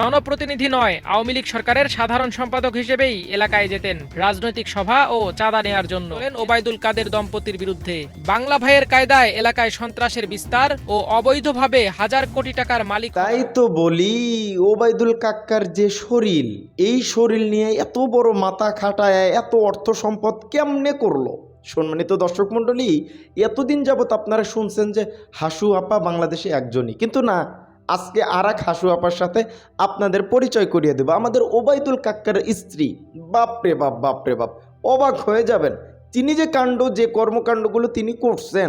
জনপ্রতিনিধি নয়, আওয়ামী লীগ সরকারের সাধারণ সম্পাদক হিসেবেই এলাকায় যেতেন। রাজনৈতিক সভা ও চাঁদা নেয়ার জন্য ওবায়দুল কাদের দম্পতির বিরুদ্ধে। বাংলা ভাইয়ের কায়দায় এলাকায় সন্ত্রাসের বিস্তার ও অবৈধভাবে হাজার কোটি টাকার মালিক তাই তো বলি, ওবায়দুল কাক্কার যে শরীর, এই শরীর নিয়ে এত বড় মাথা খাটায়, এত অর্থ সম্পদ কেমনে করল? সম্মানিত দর্শক মণ্ডলী, এতদিন যাবত আপনারা শুনছেন যে হাসু আপা বাংলাদেশে একজনই। কিন্তু না আজকে আর এক হাসু আপার সাথে আপনাদের পরিচয় করিয়ে দেবো। আমাদের ওবায়দুল কাক্কার স্ত্রী, বাপরে বাপ বাপরে বাপ, অবাক হয়ে যাবেন। তিনি যে কাণ্ড, যে কর্মকাণ্ডগুলো তিনি করছেন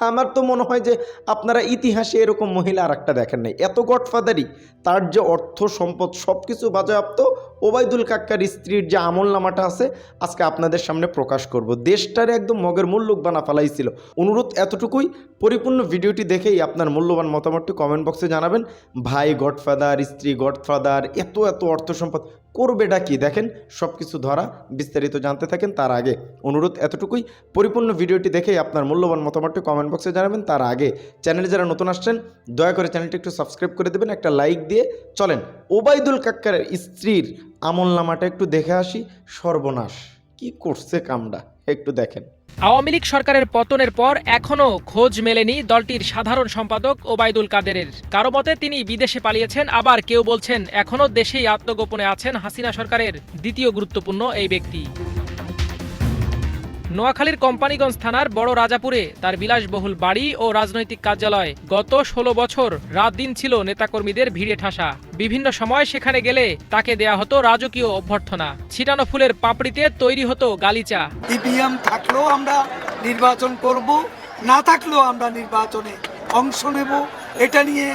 আমার তো মনে হয় যে আপনারা ইতিহাসে এরকম মহিলা আর একটা দেখেন নাই। এত গডফাদারি তার যে অর্থ সম্পদ সব কিছু বাজেয়াপ্ত, ওবায়দুল কাক্কার স্ত্রীর যে আমল নামাটা আছে, আজকে আপনাদের সামনে প্রকাশ করব। দেশটারে একদম মগের মূল্যক বানা ফেলাইছিল। অনুরোধ এতটুকুই, পরিপূর্ণ ভিডিওটি দেখেই আপনার মূল্যবান মতামতটি কমেন্ট বক্সে জানাবেন। ভাই গডফাদার, স্ত্রী গডফাদার, এত এত অর্থ সম্পদ করবেটা কি? দেখেন সব কিছু ধরা বিস্তারিত জানতে থাকেন, তার আগে অনুরোধ এতটুকুই। পরিপূর্ণ ভিডিওটি দেখেই আপনার মূল্যবান মতামতটি কমেন্ট বক্সে জানাবেন, তার আগে চ্যানেলে যারা নতুন আসছেন, দয়া করে চ্যানেলটি একটু সাবস্ক্রাইব করে দেবেন, একটা লাইক দিয়ে চলেন। ওবায়দুল কাক্কারের স্ত্রীর আমল নামাটা একটু দেখে আসি। সর্বনাশ, কি করছে কামডা একটু দেখেন। আওয়ামী লীগ সরকারের পতনের পর এখনও খোঁজ মেলেনি দলটির সাধারণ সম্পাদক ওবায়দুল কাদেরের। কারও মতে তিনি বিদেশে পালিয়েছেন, আবার কেউ বলছেন এখনও দেশেই আত্মগোপনে আছেন হাসিনা সরকারের দ্বিতীয় গুরুত্বপূর্ণ এই ব্যক্তি। নোয়াখালীর কোম্পানিগঞ্জ থানার বড় রাজাপুরে তার বিলাসবহুল বাড়ি ও রাজনৈতিক কার্যালয় গত ষোলো বছর রাত দিন ছিল নেতাকর্মীদের ভিড়ে ঠাসা। বিভিন্ন সময় সেখানে গেলে তাকে দেয়া হতো রাজকীয় অভ্যর্থনা। ছিটানো ফুলের পাপড়িতে তৈরি হতো গালিচা। ইভিএম থাকলেও আমরা নির্বাচন করব, না থাকলেও আমরা নির্বাচনে অংশ নেব। এটা নিয়ে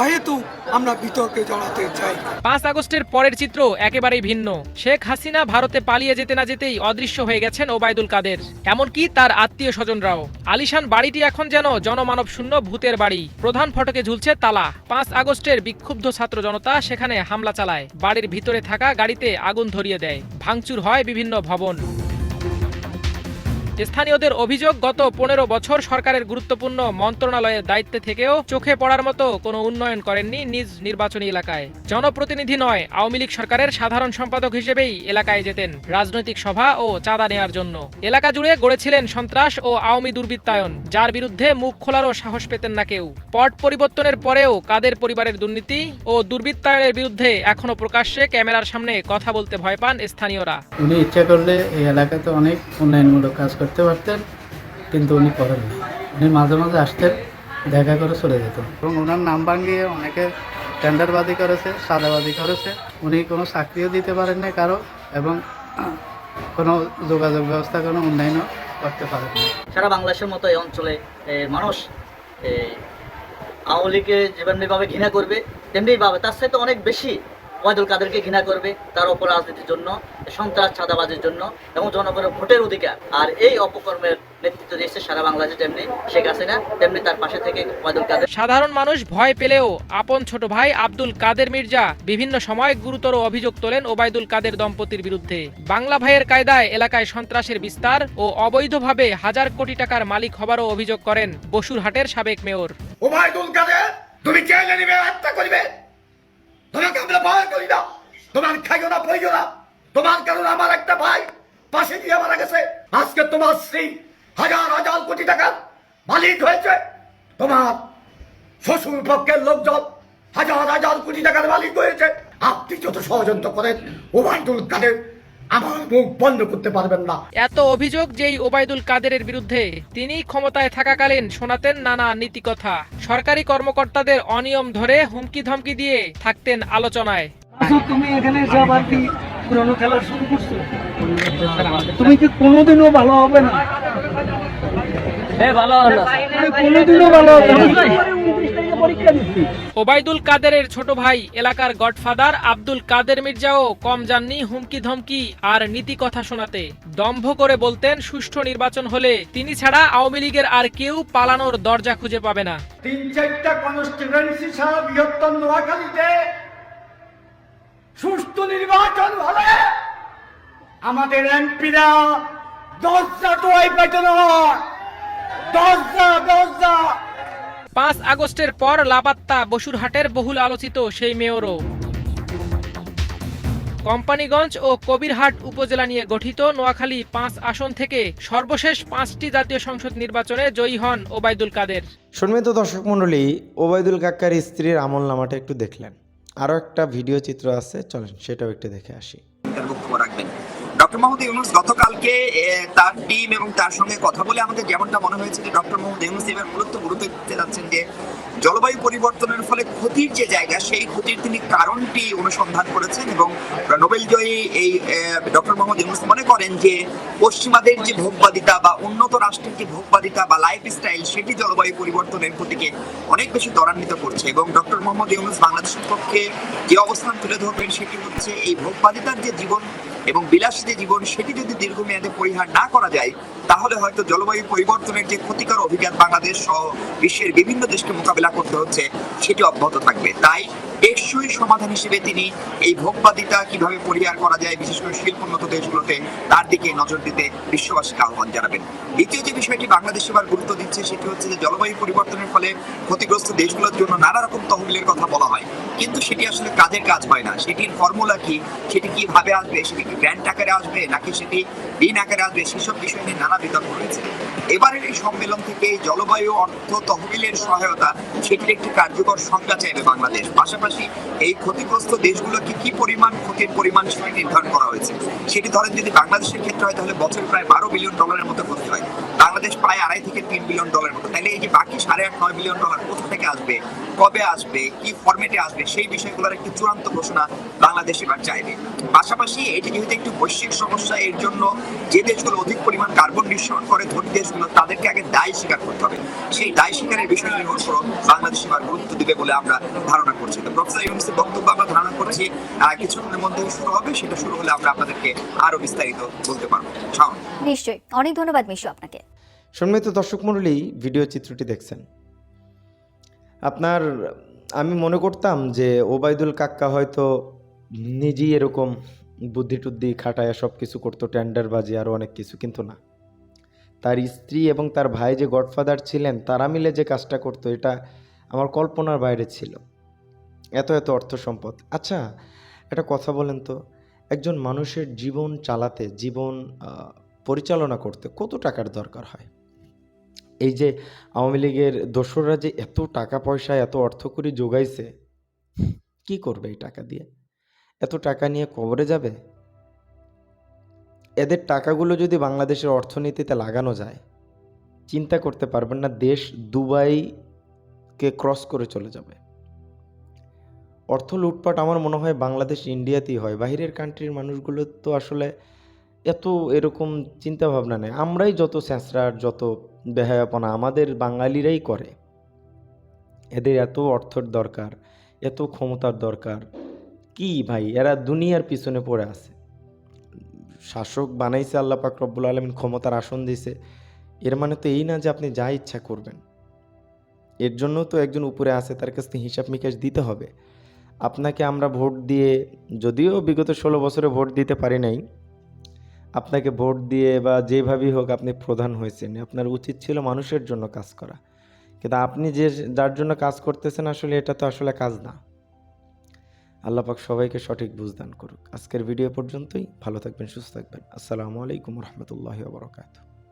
অহেতু আমরা বিতর্কে জড়াতে চাই। পাঁচ আগস্টের পরের চিত্র একেবারেই ভিন্ন। শেখ হাসিনা ভারতে পালিয়ে যেতে না যেতেই অদৃশ্য হয়ে গেছেন ওবায়দুল কাদের। এমনকি তার আত্মীয় স্বজনরাও। আলিশান বাড়িটি এখন যেন জনমানব শূন্য ভূতের বাড়ি। প্রধান ফটকে ঝুলছে তালা। পাঁচ আগস্টের বিক্ষুব্ধ ছাত্র জনতা সেখানে হামলা চালায়। বাড়ির ভিতরে থাকা গাড়িতে আগুন ধরিয়ে দেয়। ভাঙচুর হয় বিভিন্ন ভবন। স্থানীয়দের অভিযোগ, গত পনেরো বছর সরকারের গুরুত্বপূর্ণ মন্ত্রণালয়ের দায়িত্বে থেকেও চোখে পড়ার মতো কোনো উন্নয়ন করেননি নিজ নির্বাচনী এলাকায়। জনপ্রতিনিধি নয়, আওয়ামী লীগ সরকারের সাধারণ সম্পাদক হিসেবেই এলাকায় যেতেন রাজনৈতিক সভা ও চাঁদা নেয়ার জন্য। এলাকা জুড়ে গড়েছিলেন সন্ত্রাস ও আওয়ামী দুর্বৃত্তায়ন, যার বিরুদ্ধে মুখ খোলারও সাহস পেতেন না কেউ। পট পরিবর্তনের পরেও কাদের পরিবারের দুর্নীতি ও দুর্বৃত্তায়নের বিরুদ্ধে এখনও প্রকাশ্যে ক্যামেরার সামনে কথা বলতে ভয় পান স্থানীয়রা। উনি ইচ্ছা করলে এই এলাকাতে অনেক উন্নয়নমূলক কাজ করতে পারতেন কিন্তু উনি করেন না। উনি মাঝে মাঝে আসতেন, দেখা করে চলে যেত। এবং ওনার নাম ভাঙিয়ে অনেকে টেন্ডারবাজি করেছে সাদাবাজি করেছে। উনি কোনো চাকরিও দিতে পারেন না কারও এবং কোনো যোগাযোগ ব্যবস্থা, কোনো উন্নয়নও করতে পারেন না সারা বাংলাদেশের মতো এই অঞ্চলে মানুষ আওয়ামী লীগকে যেমনিভাবে ঘৃণা করবে, তেমনিভাবে তার সাথে অনেক বেশি ওয়াদুল কাদেরকে ঘৃণা করবে তার অপরাজনীতির জন্য সন্ত্রাস ছাদাবাজির জন্য এবং জনগণের ভোটের অধিকার। আর এই অপকর্মের নেতৃত্ব দিয়েছে সারা বাংলাদেশে যেমনি শেখ হাসিনা তেমনি তার পাশে থেকে ওয়াদুল কাদের। সাধারণ মানুষ ভয় পেলেও আপন ছোট ভাই আব্দুল কাদের মির্জা বিভিন্ন সময় গুরুতর অভিযোগ তোলেন ওবায়দুল কাদের দম্পতির বিরুদ্ধে। বাংলা ভাইয়ের কায়দায় এলাকায় সন্ত্রাসের বিস্তার ও অবৈধভাবে হাজার কোটি টাকার মালিক হবারও অভিযোগ করেন বসুরহাটের সাবেক মেয়র। ওবায়দুল কাদের তুমি জেলে নিবে হত্যা করিবে। তোমাকে আমরা ভয় করি না। তোমার খাইও না বইও না। তোমার কারণে আমার একটা ভাই পাশে দিয়ে মারা গেছে। আজকে তোমার স্ত্রী হাজার হাজার কোটি টাকার মালিক হয়েছে। তোমার শ্বশুর পক্ষের লোকজন হাজার হাজার কোটি টাকার মালিক হয়েছে। আপনি যত ষড়যন্ত্র করেন ওবায়দুল কাদের আমার মুখ বন্ধ করতে পারবেন না। এত অভিযোগ যেই ওবায়দুল কাদেরের বিরুদ্ধে তিনি ক্ষমতায় থাকাকালীন শোনাতেন নানা নীতিকথা। সরকারি কর্মকর্তাদের অনিয়ম ধরে হুমকি ধমকি দিয়ে থাকতেন আলোচনায়। তুমি এখানে সব আর কি পুরনো খেলা শুরু করছ? তুমি কি কোনোদিনও ভালো হবে না? কোনোদিনও ভালো হবে না। উনত্রিশ তারিখে পরীক্ষা দিচ্ছি। ওবায়দুল কাদেরের ছোট ভাই এলাকার গডফাদার আব্দুল কাদের মির্জাও কম যাননি হুমকি ধমকি আর নীতি কথা শোনাতে। দম্ভ করে বলতেন সুষ্ঠু নির্বাচন হলে তিনি ছাড়া আওয়ামী লীগের আর কেউ পালানোর দরজা খুঁজে পাবে না। তিন চারটা কনস্টিটুয়েন্সি ছাড়া বৃহত্তর নোয়াখালীতে সুষ্ঠু নির্বাচন হলে আমাদের এমপিরা দশটা টোয়াই পেতে নয় দশটা দশটা পাঁচ আগস্টের পর লাপাত্তা বসুরহাটের বহুল আলোচিত সেই মেয়রও। কোম্পানিগঞ্জ ও কবিরহাট উপজেলা নিয়ে গঠিত নোয়াখালী পাঁচ আসন থেকে সর্বশেষ পাঁচটি জাতীয় সংসদ নির্বাচনে জয়ী হন ওবায়দুল কাদের। সম্মানিত দর্শক মণ্ডলী ওবায়দুল কাক্কার স্ত্রীর আমল নামাটা একটু দেখলেন। আরও একটা ভিডিও চিত্র আছে চলেন সেটাও একটু দেখে আসি। রাখবেন। ডক্টর মোহাম্মদ ইউনুস গতকালকে তার টিম এবং তার সঙ্গে কথা বলে আমাদের যেমনটা মনে হয়েছে যে ডক্টর মোহাম্মদ ইউনুস এবার মূলত গুরুত্ব দিতে যাচ্ছেন যে, জলবায়ু পরিবর্তনের ফলে ক্ষতির যে জায়গা, সেই ক্ষতির তিনি কারণটি অনুসন্ধান করেছেন এবং নোবেল জয়ী এই ডক্টর মোহাম্মদ ইউনুস মনে করেন যে, পশ্চিমাদের যে ভোগবাদিতা বা উন্নত রাষ্ট্রের যে ভোগবাদিতা বা লাইফ স্টাইল সেটি জলবায়ু পরিবর্তনের ক্ষতিকে অনেক বেশি ত্বরান্বিত করছে এবং ডক্টর মোহাম্মদ ইউনুস বাংলাদেশের পক্ষে যে অবস্থান তুলে ধরবেন সেটি হচ্ছে এই ভোগবাদিতার যে জীবন এবং বিলাসী জীবন সেটি যদি দীর্ঘমেয়াদে পরিহার না করা যায়, তাহলে হয়তো জলবায়ু পরিবর্তনের যে ক্ষতিকর অভিজ্ঞান বাংলাদেশ সহ বিশ্বের বিভিন্ন দেশকে মোকাবেলা করতে হচ্ছে, সেটি অব্যাহত থাকবে। তাই টেকসই সমাধান হিসেবে তিনি এই ভোগবাদিতা কীভাবে পরিহার করা যায়, বিশেষ করে শিল্পোন্নত দেশগুলোতে, তার দিকে নজর দিতে বিশ্ববাসীকে আহ্বান জানাবেন। দ্বিতীয় যে বিষয়টি বাংলাদেশ এবার গুরুত্ব দিচ্ছে, সেটি হচ্ছে যে জলবায়ু পরিবর্তনের ফলে ক্ষতিগ্রস্ত দেশগুলোর জন্য নানা রকম তহবিলের কথা বলা হয়। কিন্তু সেটি আসলে কাজের কাজ হয় না। সেটির ফর্মুলা কি? সেটি কীভাবে আসবে? সেটি কি গ্র্যান্ট আকারে আসবে? নাকি সেটি ঋণ আকারে আসবে? সেসব বিষয় নিয়ে নানা বিতর্ক রয়েছে। এবারের এই সম্মেলন থেকে জলবায়ু, অর্থ, তহবিলের সহায়তা, সেটির একটি কার্যকর সংজ্ঞা চাইবে বাংলাদেশ। পাশাপাশি এই ক্ষতিগ্রস্ত দেশগুলোকে কি পরিমাণ ক্ষতির পরিমাণ সেটি নির্ধারণ করা হয়েছে, সেটি ধরেন যদি বাংলাদেশের ক্ষেত্রে হয়, তাহলে বছরে প্রায় বারো বিলিয়ন ডলারের মতো ক্ষতি হয়। বাংলাদেশ প্রায় আড়াই থেকে তিন বিলিয়ন ডলারের মতো। তাহলে এই যে বাকি সাড়ে আট, নয় বিলিয়ন ডলার কোথা থেকে আসবে, কবে আসবে, কি ফরম্যাটে আসবে, সেই বিষয়গুলোর একটি চূড়ান্ত ঘোষণা বাংলাদেশ এবার চাইবে। পাশাপাশি এটি যেহেতু একটি বৈশ্বিক সমস্যা, এর জন্য যে দেশগুলো অধিক পরিমাণ কার্বন নিঃসরণ করে, ধনী দেশগুলো তাদেরকে আগে দায় স্বীকার করতে হবে। সেই দায় স্বীকারের বিষয়গুলির উপর বাংলাদেশ এবার গুরুত্ব দিবে বলে আমরা ধারণা করছি। তো প্রফেসর ইউনুসের বক্তব্য আমরা ধারণা করছি কিছুক্ষণের মধ্যেই শুরু হবে সেটা শুরু হলে আমরা আপনাদেরকে আরও বিস্তারিত বলতে পারব। নিশ্চয়ই। অনেক ধন্যবাদ মিশু আপনাকে। সম্মানিত দর্শক মণ্ডলী ভিডিও চিত্রটি দেখছেন। আপনার আমি মনে করতাম যে ওবায়দুল কাক্কা হয়তো নিজেই এরকম বুদ্ধি টুদ্ধি খাটায় সব কিছু করতো টেন্ডারবাজি আরও অনেক কিছু কিন্তু না। তার স্ত্রী এবং তার ভাই যে গডফাদার ছিলেন, তারা মিলে যে কাজটা করতো, এটা আমার কল্পনার বাইরে ছিল। এত এত অর্থ সম্পদ। আচ্ছা একটা কথা বলেন তো। একজন মানুষের জীবন চালাতে, জীবন পরিচালনা করতে কত টাকার দরকার হয়? এই যে আওয়ামী লীগের দোসররা যে এত টাকা পয়সা, এত অর্থ করি যোগাইছে কি করবে এই টাকা দিয়ে? এত টাকা নিয়ে কবরে যাবে? এদের টাকাগুলো যদি বাংলাদেশের অর্থনীতিতে লাগানো যায়, চিন্তা করতে পারবেন না, দেশ দুবাইকে ক্রস করে চলে যাবে। অর্থ লুটপাট আমার মনে হয় বাংলাদেশ ইন্ডিয়াতেই হয়। বাইরের কান্ট্রির মানুষগুলো তো আসলে এত এরকম চিন্তা ভাবনা নেই। আমরাই যত স্যাঁচড়ার যত বেহায়াপনা আমাদের বাঙালিরাই করে। এদের এত অর্থের দরকার, এত ক্ষমতার দরকার। কি ভাই, এরা দুনিয়ার পিছনে পড়ে আছে। শাসক বানাইছে আল্লাহ পাক রব্বুল আলমিন, ক্ষমতার আসন দিছে। এর মানে তো এই না যে আপনি যা ইচ্ছা করবেন। এর জন্য তো একজন উপরে আছে, তার কাছ থেকে হিসাব নিকাশ দিতে হবে। আপনাকে আমরা ভোট দিয়ে, যদিও বিগত ষোলো বছরে ভোট দিতে পারি নাই, আপনাকে ভোট দিয়ে বা যেভাবেই হোক আপনি প্রধান হয়েছেন। আপনার উচিত ছিল মানুষের জন্য কাজ করা। কিন্তু আপনি যে, যার জন্য কাজ করতেছেন, আসলে এটা তো আসলে কাজ না। আল্লাহ পাক সবাইকে সঠিক বুঝদান করুক। আজকের ভিডিও পর্যন্তই। ভালো থাকবেন, সুস্থ থাকবেন। আসসালামু আলাইকুম রহমতুল্লাহ বরকাত